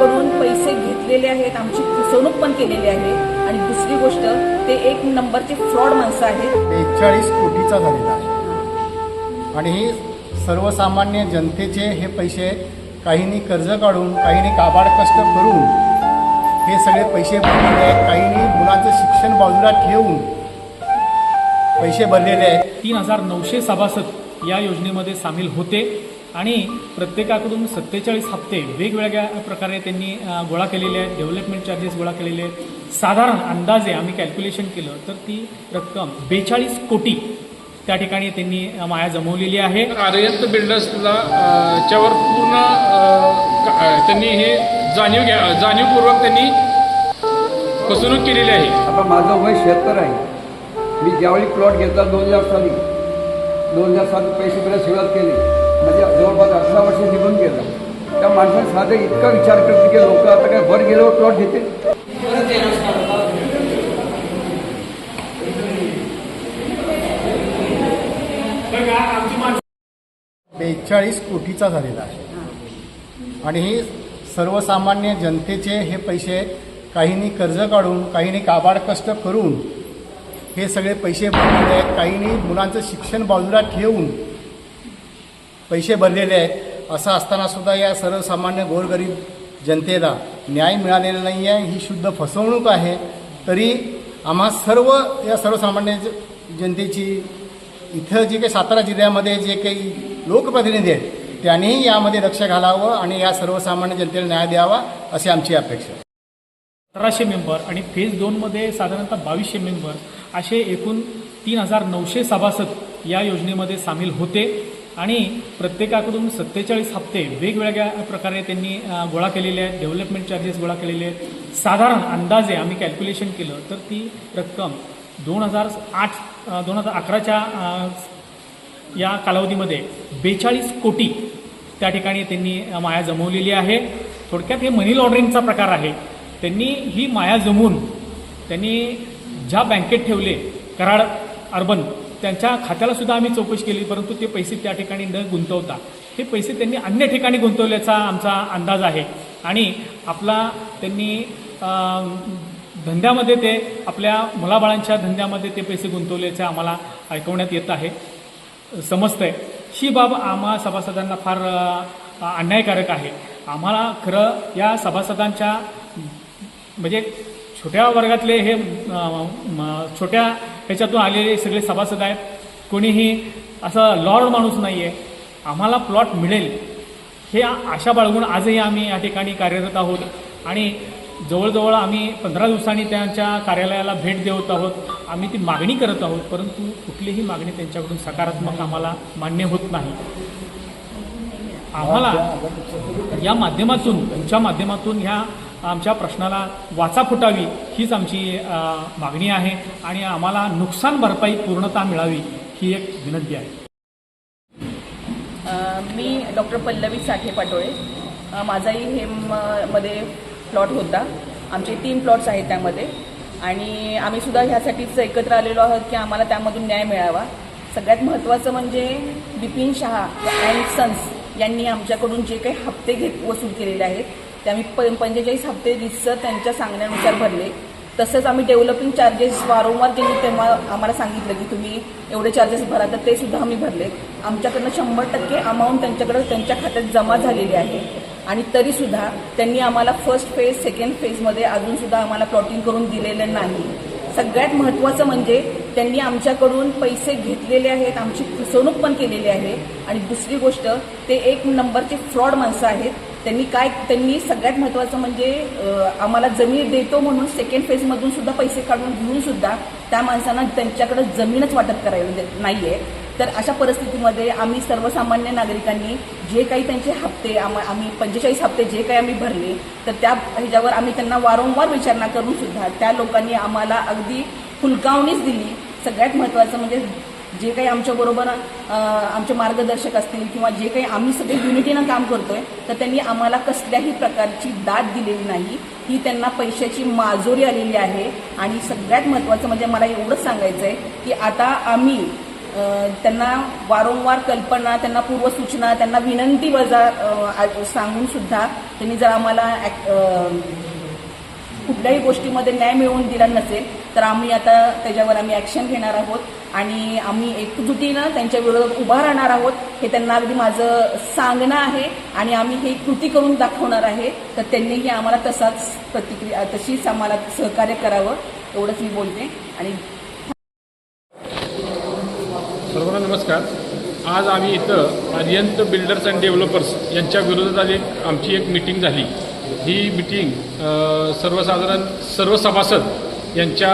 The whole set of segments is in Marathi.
आमच्याकडून पैसे घेतलेले आहेत आमची फसवणूक पण केलेली आहे. आणि दुसरी गोष्ट ते एक नंबरचे फ्रॉड माणसं आहेत. बेचाळीस कोटीचा झालेला आहे. आणि हे सर्वसामान्य जनतेचे हे पैसे काहींनी कर्ज काढून काहींनी काबाड कष्ट करून हे सगळे पैसे भरलेले आहेत. काहींनी मुलांचं शिक्षण बाजूला ठेवून पैसे भरलेले आहेत. तीन हजार नऊशे सभासद या योजनेमध्ये सामील होते. आणि प्रत्येकाकडून सत्तेचाळीस हप्ते वेगवेगळ्या प्रकारे त्यांनी गोळा केलेले आहेत. डेव्हलपमेंट चार्जेस गोळा केलेले आहेत. साधारण अंदाजे आम्ही कॅल्क्युलेशन केलं तर ती रक्कम बेचाळीस कोटी त्या ठिकाणी त्यांनी माया जमवलेली आहे. आर्यंत बिल्डर्सला च्यावर पूर्ण त्यांनी हे जाणीव घ्या जाणीवपूर्वक त्यांनी फसवणूक केलेली आहे. आता माझं वय शहात्तर आहे. मी ज्यावेळी प्लॉट घेतला दोन हजार साली दोन हजार साली पैसे भरायला सुरुवात केली. म्हणजे जवळपास अठरा वर्ष निघून गेलं. त्या माणसाने साधे इतका विचार करते की लोक आता काय भर गेल्यावर प्लॉट घेते? बेचाळीस कोटीचा झालेला आहे. आणि हे सर्वसामान्य जनतेचे हे पैसे काहींनी कर्ज काढून काहींनी काबाड कष्ट करून हे सगळे पैसे भरलेले आहेत काहींनी मुलांचं शिक्षण बाजूला ठेवून पैसे भरलेले आहेत. असं असताना सुद्धा या सर्वसामान्य गोरगरीब जनतेला न्याय मिळालेला नाही आहे. ही शुद्ध फसवणूक आहे. तरी आम्हा सर्व या सर्वसामान्य जनतेची इथं जे काही सातारा जिल्ह्यामध्ये जे काही लोकप्रतिनिधी आहेत त्यांनीही यामध्ये लक्ष घालावं आणि या सर्वसामान्य जनतेला न्याय द्यावा अशी आमची अपेक्षा सतराशे मेंबर आणि फेज दोनमध्ये साधारणतः बावीसशे मेंबर असे एकूण तीन हजार नऊशे सभासद या योजनेमध्ये सामील होते. आणि प्रत्येकाकडून सत्तेचाळीस हप्ते वेगवेगळ्या प्रकारे त्यांनी गोळा केलेले आहेत डेव्हलपमेंट चार्जेस गोळा केलेले आहेत. साधारण अंदाजे आम्ही कॅल्क्युलेशन केलं तर ती रक्कम दोन हजार आठ दोन हजार अकराच्या या कालावधीमध्ये बेचाळीस कोटी त्या ठिकाणी त्यांनी माया जमवलेली आहे. थोडक्यात हे मनी लॉन्ड्रिंगचा प्रकार आहे. त्यांनी ही माया जमवून त्यांनी ज्या बँकेत ठेवले कराड अर्बन त्यांच्या खात्याला सुद्धा आम्ही चौकशी केली परंतु ते पैसे त्या ठिकाणी न गुंतवता हे पैसे त्यांनी अन्य ठिकाणी गुंतवल्याचा आमचा अंदाज आहे. आणि आपला त्यांनी धंद्यामध्ये ते आपल्या मुलाबाळांच्या धंद्यामध्ये ते पैसे गुंतवल्याचे आम्हाला ऐकवण्यात येत आहे. समजतंय. ही बाब आम्हा सभासदांना फार अन्यायकारक आहे. आम्हाला खरं या सभासदांच्या म्हणजे छोट्या वर्गातले हे म, छोट्या ह्याच्यातून आलेले सगळे सभासद आहेत. कोणीही असं लॉर्ड माणूस नाही आहे आम्हाला प्लॉट मिळेल. हे आशा बाळगून आजही आम्ही या ठिकाणी कार्यरत आहोत आणि जवळजवळ आम्ही पंधरा दिवसांनी त्यांच्या कार्यालयाला भेट देत आहोत. आम्ही ती मागणी करत आहोत परंतु कुठलीही मागणी त्यांच्याकडून सकारात्मक आम्हाला मान्य होत नाही. आम्हाला या माध्यमातून तुमच्या माध्यमातून ह्या आमच्या प्रश्नाला वाचा फुटावी हीच आमची मागणी आहे आणि आम्हाला नुकसान भरपाई पूर्णता मिळावी ही एक विनंती आहे. मी डॉक्टर पल्लवी साठे पाटोळे. माझाही हेममध्ये प्लॉट होता. आमचे तीन प्लॉट्स आहेत त्यामध्ये. आणि आम्ही सुद्धा ह्यासाठीच एकत्र आलेलो आहोत की आम्हाला त्यामधून न्याय मिळावा. सगळ्यात महत्त्वाचं म्हणजे बिपिन शहा अँड सन्स यांनी आमच्याकडून जे काही हप्ते घेत वसूल केलेले आहेत ते आम्ही प पंचेचाळीस हप्ते रितसर त्यांच्या सांगण्यानुसार भरले. तसंच आम्ही डेव्हलपिंग चार्जेस वारंवार त्यांनी तेव्हा आम्हाला सांगितलं की तुम्ही एवढे चार्जेस भरा तर ते सुद्धा आम्ही भरले. आमच्याकडनं शंभर टक्के अमाऊंट त्यांच्याकडं त्यांच्या खात्यात जमा झालेली आहे. आणि तरीसुद्धा त्यांनी आम्हाला फर्स्ट फेज सेकंड फेजमध्ये अजूनसुद्धा आम्हाला प्लॉटिंग करून दिलेलं नाही. सगळ्यात महत्त्वाचं म्हणजे त्यांनी आमच्याकडून पैसे घेतलेले आहेत आमची फसवणूक पण केलेली आहे. आणि दुसरी गोष्ट ते एक नंबरचे फ्रॉड माणसं आहेत. त्यांनी काय त्यांनी सगळ्यात महत्त्वाचं म्हणजे आम्हाला जमीन देतो म्हणून सेकंड फेजमधून सुद्धा पैसे काढून घेऊन सुद्धा त्या माणसांना त्यांच्याकडे जमीनच वाटप करायला म्हणजे नाही आहे तर अशा परिस्थितीमध्ये आम्ही सर्वसामान्य नागरिकांनी जे काही त्यांचे हप्ते आम- आम्ही पंचेचाळीस हप्ते जे काही आम्ही भरले तर त्या ह्याच्यावर आम्ही त्यांना वारंवार विचारणा करून सुद्धा त्या लोकांनी आम्हाला अगदी फुलकावणीच दिली. सगळ्यात महत्त्वाचं म्हणजे जे काही आमच्याबरोबर आमचे मार्गदर्शक असतील किंवा जे काही आम्ही सगळे युनिटीनं काम करतोय तर त्यांनी आम्हाला कसल्याही प्रकारची दाद दिलेली नाही. ही त्यांना पैशाची माजोरी आलेली आहे. आणि सगळ्यात महत्त्वाचं म्हणजे मला एवढंच सांगायचं आहे की आता आम्ही त्यांना वारंवार कल्पना त्यांना पूर्वसूचना त्यांना विनंती वजा सांगून सुद्धा त्यांनी जर आम्हाला कुठल्याही गोष्टीमध्ये न्याय मिळवून दिला नसेल तर आम्ही आता त्याच्यावर आम्ही ॲक्शन घेणार आहोत. आणि आम्ही एकजुटीनं त्यांच्या विरोधात उभा राहणार आहोत हे त्यांना अगदी माझं सांगणं आहे आणि आम्ही हे कृती करून दाखवणार आहे. तर त्यांनीही आम्हाला तसाच प्रतिक्रिया तशीच आम्हाला सहकार्य करावं एवढंच मी बोलते. आणि सर्वांना नमस्कार. आज आम्ही इथं आर्यंत बिल्डर्स अँड डेव्हलपर्स यांच्या विरोधात आज एक आमची एक मिटिंग झाली. ही मिटिंग सर्वसाधारण सर्व सभासद यांच्या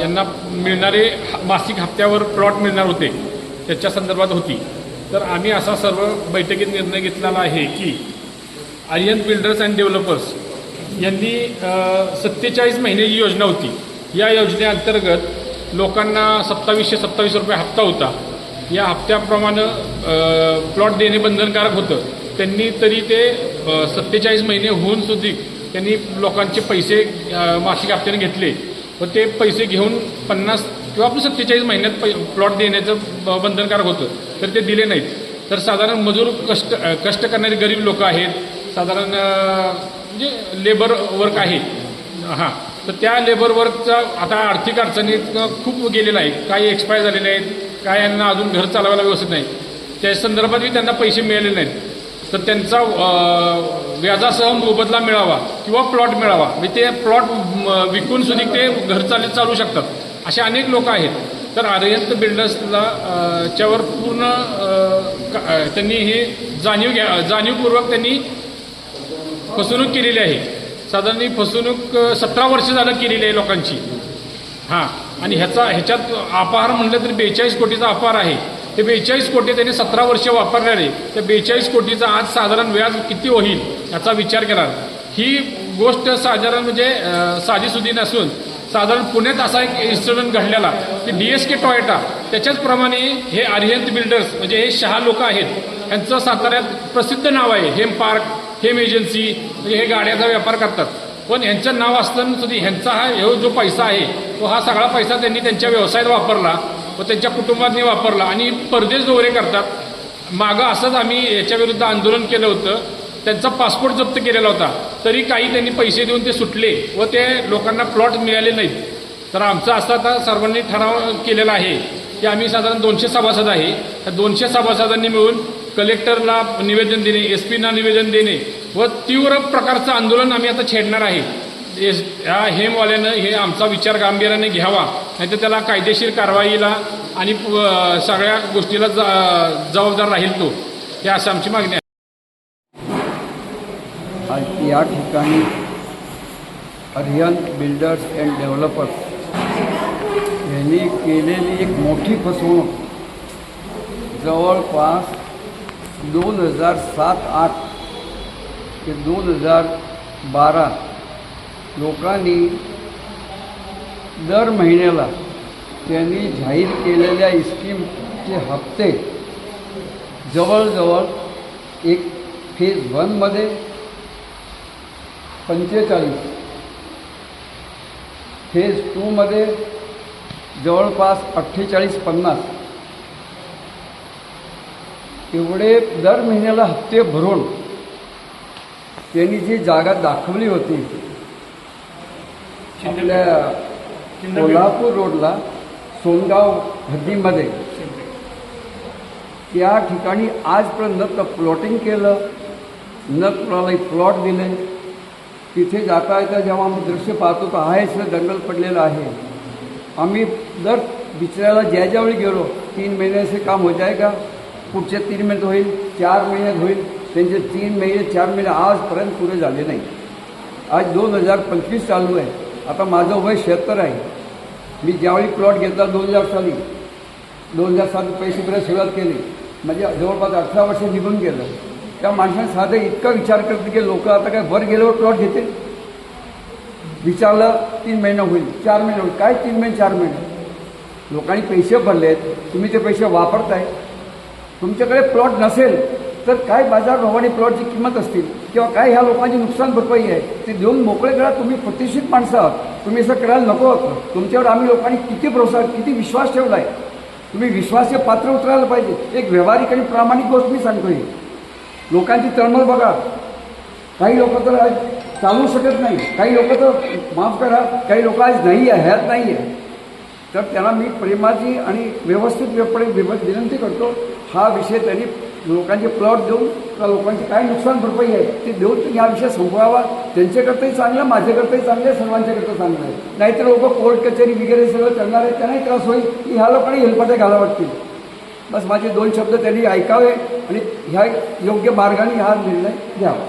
यांना मिळणारे मासिक हप्त्यावर प्लॉट मिळणार होते. त्याच्या संदर्भात होती. तर आम्ही असा सर्व बैठकीत निर्णय घेतलेला आहे की आर्यन बिल्डर्स अँड डेव्हलपर्स यांनी सत्तेचाळीस महिन्याची योजना होती. या योजनेअंतर्गत लोकांना सत्तावीसशे सत्तावीस रुपये हप्ता होता. या हप्त्याप्रमाणे प्लॉट देणे बंधनकारक होतं. त्यांनी तरी ते सत्तेचाळीस महिने होऊन सुद्धा त्यांनी लोकांचे पैसे मासिक हप्त्याने घेतले. व ते पैसे घेऊन पन्नास किंवा आपलं सत्तेचाळीस महिन्यात पै प्लॉट देण्याचं ब- बंधनकारक होतं. तर ते दिले नाहीत. तर साधारण मजूर कष्ट कष्ट करणारे गरीब लोक आहेत. साधारण म्हणजे लेबर वर्क आहे. हां. तर त्या लेबर वर्कचा आता आर्थिक अडचणीत खूप गेलेला आहे काही एक्सपायर झालेले आहेत. काय यांना अजून घर चालवायला व्यवस्थित नाही. त्या संदर्भातही त्यांना पैसे मिळाले नाहीत. तर त्यांचा व्याजासह मोबदला मिळावा किंवा प्लॉट मिळावा मी ते प्लॉट विकून सुद्धा ते घर चालत चालू शकतात. असे अनेक लोक आहेत. तर आर्यंत बिल्डर्सला च्यावर पूर्ण त्यांनी हे जाणीव घ्या जाणीवपूर्वक त्यांनी फसवणूक केलेली आहे. साधारण ही फसवणूक सतरा वर्ष झालं केलेली आहे लोकांची. हां. आणि ह्याचा ह्याच्यात अपहार म्हणलं तर बेचाळीस कोटीचा अपहार आहे. ते बेचाळीस कोटी त्यांनी सतरा वर्ष वापरणारे त्या बेचाळीस कोटीचा आज साधारण व्याज किती होईल याचा विचार केला ही गोष्ट साधारण म्हणजे साधीसुधी नसून साधारण पुण्यात असा एक इन्सिडेंट घडलेला की डी एस के टॉयटा. त्याच्याचप्रमाणे हे आर्यंत बिल्डर्स म्हणजे हे शहा लोक आहेत. यांचं साताऱ्यात प्रसिद्ध नाव आहे. हेम पार्क हेम एजन्सी म्हणजे हे गाड्याचा व्यापार करतात. पण ह्यांचं नाव असताना सुद्धा ह्यांचा हा जो पैसा आहे तो हा सगळा पैसा त्यांनी त्यांच्या व्यवसायात वापरला. व त्यांच्या कुटुंबातनी वापरला. आणि परदेश दौरे करतात. मागं असंच आम्ही याच्याविरुद्ध आंदोलन केलं होतं. त्यांचा पासपोर्ट जप्त केलेला होता. तरी काही त्यांनी पैसे देऊन ते सुटले व ते लोकांना प्लॉट मिळाले नाहीत. तर आमचा असा आता सर्वांनी ठराव केलेला आहे की आम्ही साधारण दोनशे सभासद आहे. त्या दोनशे सभासदांनी मिळून कलेक्टरला निवेदन देणे एस पीना निवेदन देणे व तीव्र प्रकारचं आंदोलन आम्ही आता छेडणार आहे. एस ह्या हेमवाल्यानं हे आमचा विचार गांभीर्याने घ्यावा. नाहीतर त्याला कायदेशीर कारवाईला आणि सगळ्या गोष्टीला जबाबदार राहील तो. हे असं आमची मागणी आहे. आज या ठिकाणी अरियन बिल्डर्स अँड डेव्हलपर्स यांनी केलेली एक मोठी फसवणूक. जवळपास दोन हजार सात आठ ते दोन हजार बारा लोकांनी दर महिन्याला त्यांनी जाहीर केलेल्या स्कीमचे हप्ते जवळजवळ एक फेज वनमध्ये पंचेचाळीस फेज टूमध्ये जवळपास अठ्ठेचाळीस पन्नास. एवढे दर महिन्याला हप्ते भरून त्यांनी जी जागा दाखवली होती आपल्या कोल्हापूर रोडला सोनगाव हद्दीमध्ये त्या ठिकाणी आजपर्यंत न तर प्लॉटिंग केलं न कुणालाही प्लॉट दिले. तिथे जाता येता जेव्हा आम्ही दृश्य पाहतो तर आहेच ना दंगल पडलेलं आहे. आम्ही दर बिचऱ्याला ज्या ज्यावेळी गेलो तीन महिन्याचे काम हो जाएगा पुढचे तीन महिन्यात होईल चार महिन्यात होईल. त्यांचे तीन महिने चार महिने आजपर्यंत पुरे झाले नाही. आज दोन हजार पंचवीस चालू आहे. आता माझं वय शहात्तर आहे. मी ज्यावेळी प्लॉट घेतला दोन हजार साली दोन हजार सात पैसे भरायला सुरुवात केली. म्हणजे जवळपास अठरा वर्ष निघून गेलं. त्या माणसाने साधं इतका विचार करते की लोक आता काय वर गेल्यावर प्लॉट घेते विचारलं तीन महिने होईल चार महिने होईल. काय तीन महिने चार महिने? लोकांनी पैसे भरले आहेत तुम्ही ते पैसे वापरताय. तुमच्याकडे प्लॉट नसेल. तर काय बाजार भावाने प्लॉटची किंमत असतील किंवा काय ह्या लोकांची नुकसान भरपाई आहे ते देऊन मोकळे करा. तुम्ही प्रतिष्ठित माणसं आहात. तुम्ही असं करायला नको होतं तुमच्यावर आम्ही लोकांनी किती प्रोत्साहन किती विश्वास ठेवला आहे तुम्ही विश्वासाचे पात्र उतरायला पाहिजे. एक व्यावहारिक आणि प्रामाणिक गोष्ट मी सांगतो आहे लोकांची तळमळ बघा. काही लोक तर आज चालू शकत नाही. काही लोक तर माफ करा. काही लोक आज नाही आहे ह्यात नाही आहे. तर त्यांना मी प्रेमाची आणि व्यवस्थितपणे विनंती करतो. हा विषय त्यांनी लोकांचे प्लॉट देऊन त्या लोकांची काय नुकसान भरपाई आहे ते देऊन तुम्ही हा विषय संपवावा. त्यांच्याकरताही चांगलं माझ्याकरताही चांगलं आहे सर्वांच्याकरता चांगलं आहे. नाहीतर लोक कोर्ट कचेरी वगैरे सगळं करणार आहेत त्यांनाही त्रास होईल की ह्या लोकांनी हेलपाटे घाला वाटतील बस माझे दोन शब्द त्यांनी ऐकावे आणि ह्या योग्य मार्गाने हा निर्णय घ्यावा.